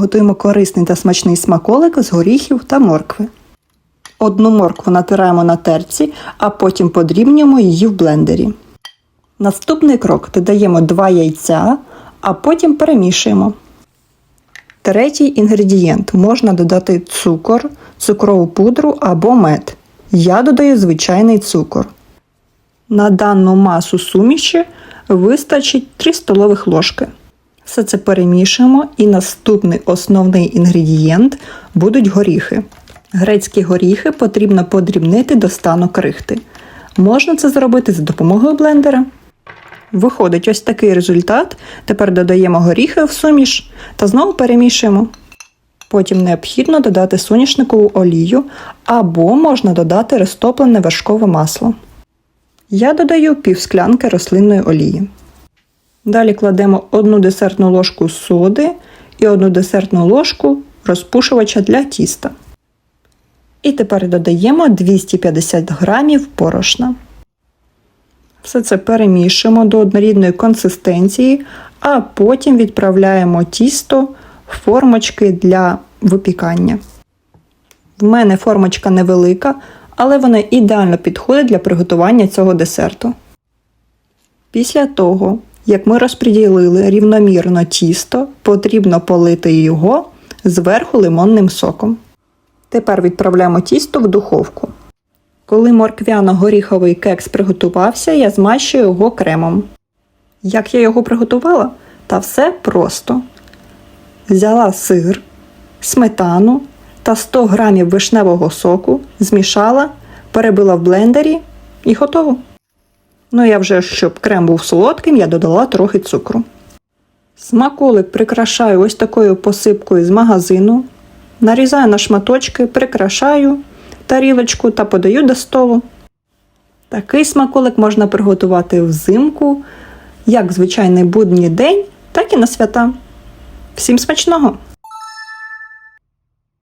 Готуємо корисний та смачний смаколик з горіхів та моркви. Одну моркву натираємо на терці, а потім подрібнюємо її в блендері. Наступний крок додаємо 2 яйця, а потім перемішуємо. Третій інгредієнт можна додати цукор, цукрову пудру або мед. Я додаю звичайний цукор. На дану масу суміші вистачить 3 столових ложки. Все це перемішуємо і наступний основний інгредієнт будуть горіхи. Грецькі горіхи потрібно подрібнити до стану крихти. Можна це зробити за допомогою блендера. Виходить ось такий результат. Тепер додаємо горіхи в суміш та знову перемішуємо. Потім необхідно додати соняшникову олію або можна додати розтоплене вершкове масло. Я додаю пів склянки рослинної олії. Далі кладемо одну десертну ложку соди і одну десертну ложку розпушувача для тіста. І тепер додаємо 250 грамів борошна. Все це перемішуємо до однорідної консистенції, а потім відправляємо тісто в формочки для випікання. В мене формочка невелика, але вона ідеально підходить для приготування цього десерту. Після того, як ми розподілили рівномірно тісто, потрібно полити його зверху лимонним соком. Тепер відправляємо тісто в духовку. Коли морквяно-горіховий кекс приготувався, я змащую його кремом. Як я його приготувала? Та все просто. Взяла сир, сметану та 100 г вишневого соку, змішала, перебила в блендері і готово. Ну, я вже, щоб крем був солодким, я додала трохи цукру. Смаколик прикрашаю ось такою посипкою з магазину. Нарізаю на шматочки, прикрашаю тарілочку та подаю до столу. Такий смаколик можна приготувати взимку, як звичайний будній день, так і на свята. Всім смачного!